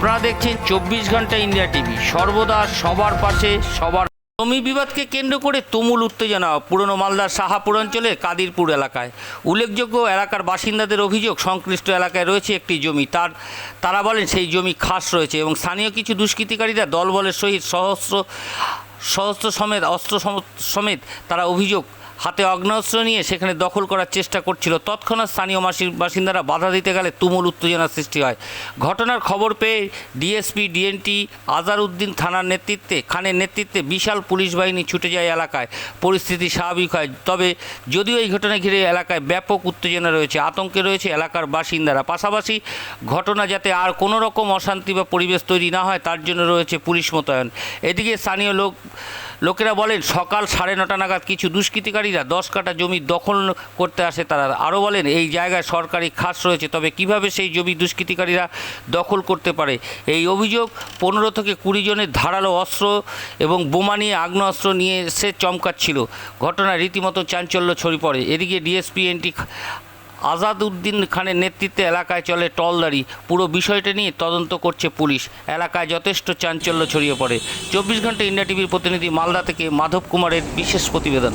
আপনারা দেখছেন চব্বিশ ঘণ্টা ইন্ডিয়া টিভি। সর্বদা সবার পাশে, সবার জমি বিবাদকে কেন্দ্র করে তুমুল উত্তেজনা। পুরনো মালদার সাহাপুর অঞ্চলের কাদিরপুর এলাকায়। উল্লেখযোগ্য এলাকার বাসিন্দাদের অভিযোগ, সংশ্লিষ্ট এলাকায় রয়েছে একটি জমি। তার, তারা বলেন সেই জমি খাস রয়েছে এবং স্থানীয় কিছু দুষ্কৃতিকারীরা দলবলের সহিত সহস্র সহস্র সমেত, অস্ত্র সমেত তারা অভিযোগ হাতে অগ্নাস্ত্র নিয়ে সেখানে দখল করার চেষ্টা করছিল। তৎক্ষণাৎ স্থানীয় বাসিন্দারা বাধা দিতে গেলে তুমুল উত্তেজনার সৃষ্টি হয়। ঘটনার খবর পেয়ে ডিএসপি, ডিএনটি, আজারউদ্দিন থানার নেতৃত্বে, খানের নেতৃত্বে বিশাল পুলিশ বাহিনী ছুটে যায় এলাকায়। পরিস্থিতি স্বাভাবিক হয়। তবে যদিও এই ঘটনা ঘিরে এলাকায় ব্যাপক উত্তেজনা রয়েছে, আতঙ্কে রয়েছে এলাকার বাসিন্দারা। পাশাপাশি ঘটনা যাতে আর কোনো রকম অশান্তি বা পরিবেশ তৈরি না হয়, তার জন্য রয়েছে পুলিশ মোতায়েন। এদিকে স্থানীয় লোক, লোকেরা বলেন, সকাল সাড়ে নটা নাগাদ কিছু দুষ্কৃতিকারীরা দশ কাঠা জমি দখল করতে আসে তারা। আরও বলেন, এই জায়গায় সরকারি খাস রয়েছে, তবে কীভাবে সেই জমি দুষ্কৃতিকারীরা দখল করতে পারে? এই অভিযোগ পনেরো থেকে কুড়ি জনের ধারালো অস্ত্র এবং বোমা নিয়ে আগ্নেয়াস্ত্র নিয়ে এসে চমকাচ্ছিল। ঘটনায় রীতিমতো চাঞ্চল্য ছড়িয়ে পড়ে। এদিকে ডিএসপি এনটি আজাদ উদ্দিন খানের নেতৃত্বে এলাকায় চলে টলদারি। পুরো বিষয়টা নিয়ে তদন্ত করছে পুলিশ। এলাকায় যথেষ্ট চাঞ্চল্য ছড়িয়ে পড়ে। চব্বিশ ঘণ্টা ইন্ডিয়া টিভির প্রতিনিধি মালদা থেকে মাধব কুমারের বিশেষ প্রতিবেদন।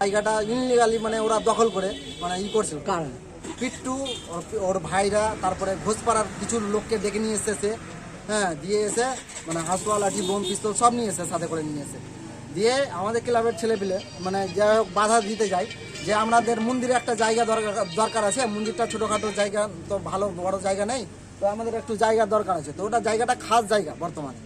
জায়গাটা ইনলিগালি মানে ওরা দখল করে মানে ই করছিল। কারণ? পিট্টু, ওর- ভাইরা, তারপরে ঘোষপাড়ার কিছু লোককে ডেকে নিয়ে এসেছে। হ্যাঁ দিয়ে এসে মানে হাসুয়া লাঠি, বোম, পিস্তল সব নিয়ে এসে, সাথে করে নিয়ে এসে। দিয়ে আমাদের ক্লাবের ছেলেপিলে মানে যাই হোক, বাধা দিতে যায়। যে আমাদের মন্দিরে একটা জায়গা দরকার দরকার আছে। মন্দিরটা ছোটোখাটো জায়গা, তো ভালো, বড় জায়গা নেই। তো আমাদের একটু জায়গার দরকার আছে। তো ওটা জায়গাটা খাস জায়গা বর্তমানে।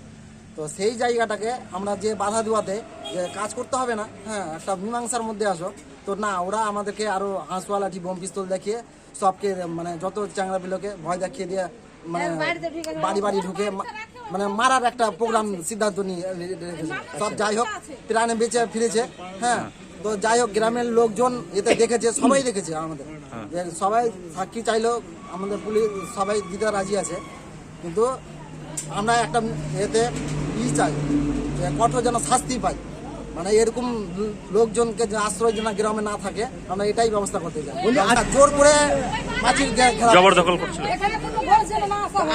তো সেই জায়গাটাকে আমরা যে বাধা দেওয়াতে যে কাজ করতে হবে না হ্যাঁ একটা মীমাংসার মধ্যে আসো। তো না ওরা আমাদেরকে আরও হাঁসওয়া লাঠি বোম পিস্তল দেখিয়ে সবকে মানে যত চ্যাংরা বিলোকে ভয় দেখিয়ে দিয়ে মানে বাড়ি বাড়ি ঢুকে মানে মারার একটা প্রোগ্রাম সিদ্ধান্ত নিয়ে রেখেছে। সব যাই হোক প্রাণে বেঁচে ফিরেছে হ্যাঁ। তো যাই হোক গ্রামের লোকজন এতে দেখেছে সবাই দেখেছে আমাদের। যে সবাই সাক্ষী চাইলেও আমাদের পুলিশ সবাই দিতে রাজি আছে। কিন্তু আমরা একটা এতে ই চাই যে কঠোর যেন শাস্তি পাই। মানে এরকম লোকজনকে যে আশ্রয় যেন গ্রামে না থাকে আমরা এটাই ব্যবস্থা করতে চাই। জোর করে মাছির জবরদখল করছিল।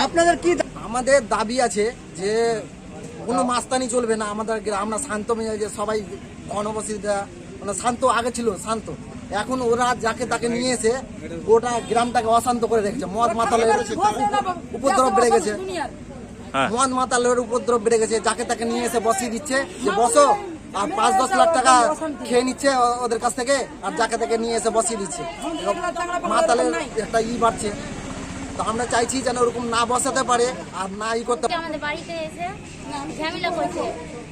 আপনাদের কি আমাদের দাবি আছে যে কোনো মাস্তানি চলবে না। আমাদের আমরা শান্ত মেজাজে সবাই ঘনবসতিটা মানে শান্ত আগে ছিল শান্ত। এখন ওরা যাকে তাকে নিয়ে এসে গোটা গ্রামটাকে অশান্ত করে রেখেছে। মদ মাতালের উপদ্রব বেড়ে গেছে। হ্যাঁ। মদ মাতালের উপদ্রব বেড়ে গেছে। যাকে তাকে নিয়ে এসে বসিয়ে দিচ্ছে যে বসো আর পাঁচ দশ লাখ টাকা খেয়ে নিচ্ছে ও- ওদের কাছ থেকে আর যাকে তাকে নিয়ে এসে বসিয়ে দিচ্ছে। মাতালের একটা ই বাড়ছে। তো আমরা চাইছি যেন ওরকম না বসাতে পারে আর না ই করতে আমাদের বাড়িতে এসে ঝামেলা করছে।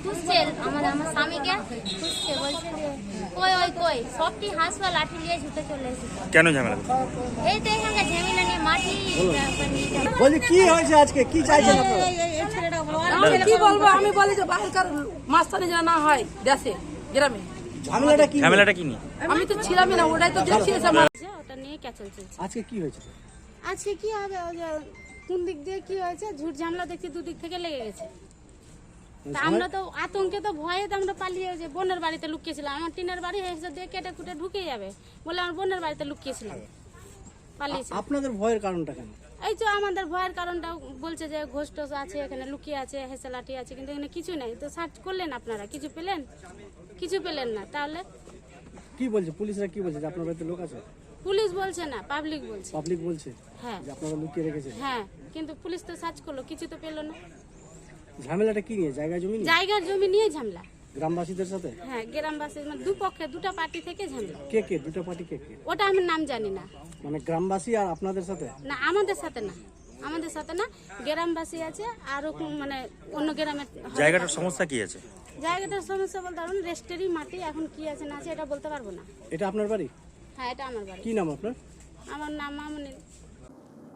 তুসছে আমাদের আমার স্বামীকে তুসছে বলছে যে কই ওই কই? সবটি হাঁসবা লাঠি নিয়ে ছুটে চলে এসেছে। কেন ঝামেলা? এই তো এখানকার ঝামেলা নিয়ে মাটি বলি কি হয়েছে আজকে? কি চাইছেন আমি কি বলব? আমি বলি যে বাহিরকার মাস্তানি যেন না হয় দেশে গ্রামে। ঝামেলাটা কি? ঝামেলাটা কি নিয়ে? আমি তো ছিলামই না ওটাই তো দেখছিস আমার। ওটা নিয়ে ক্যাচল চলছে। আজকে কি হয়েছে? আজকে কি হবে? ওই কোন দিক দিয়ে কি হয়েছে? ঝুট ঝামেলা দেখছি দুদিক থেকে লেগে গেছে। তা আমরা তো আতঙ্কে তো ভয়ে তো আমরা পালিয়ে যে বোনের বাড়িতে লুকিয়েছিলাম। আমার টিনের বাড়ি এসে দিয়ে কেটে কুটে ঢুকে যাবে বলে আমার বোনের বাড়িতে লুকিয়েছিলাম। পালিয়েছি আপনাদের ভয়ের কারণটা কেন? এই তো আমাদের ভয়ের কারণটা বলছে যে ঘোষ টোষ আছে এখানে লুকিয়ে আছে হেসেলাটি আছে কিন্তু এখানে কিছু নেই। তো সার্চ করলেন আপনারা? কিছু পেলেন? কিছু পেলেন না। তাহলে? কি বলছে? পুলিশরা কি বলছে যে আপনার বাড়িতে লোক আছে? পুলিশ বলছে না পাবলিক বলছে। পাবলিক বলছে হ্যাঁ। যে আপনারা লুকিয়ে রেখেছে হ্যাঁ কিন্তু পুলিশ তো সার্চ করল কিছু তো পেল না। ঝামেলাটা কি নিয়ে? জায়গা জমি নিয়ে? জায়গার জমি নিয়ে ঝামেলা। গ্রামবাসীদের সাথে? হ্যাঁ গ্রামবাসী মানে দুপক্ষে দুটা পার্টি থেকে ঝামেলা। কে কে? দুটো পার্টি কে কে? ওটা আমি নাম জানি না। মানে গ্রামবাসী আর আপনাদের সাথে? না আমাদের সাথে না। আমাদের সাথে না গ্রামবাসী আছে আরও কোন- মানে অন্য গ্রামের জায়গাটার সমস্যা কি আছে? জায়গাটার সমস্যা বলতে পারব রেস্টেরই মাটি এখন কি আছে না আছে এটা বলতে পারব না। এটা আপনার বাড়ি? হ্যাঁ এটা আমার বাড়ি। কি নাম আপনার? আমার নাম মামনি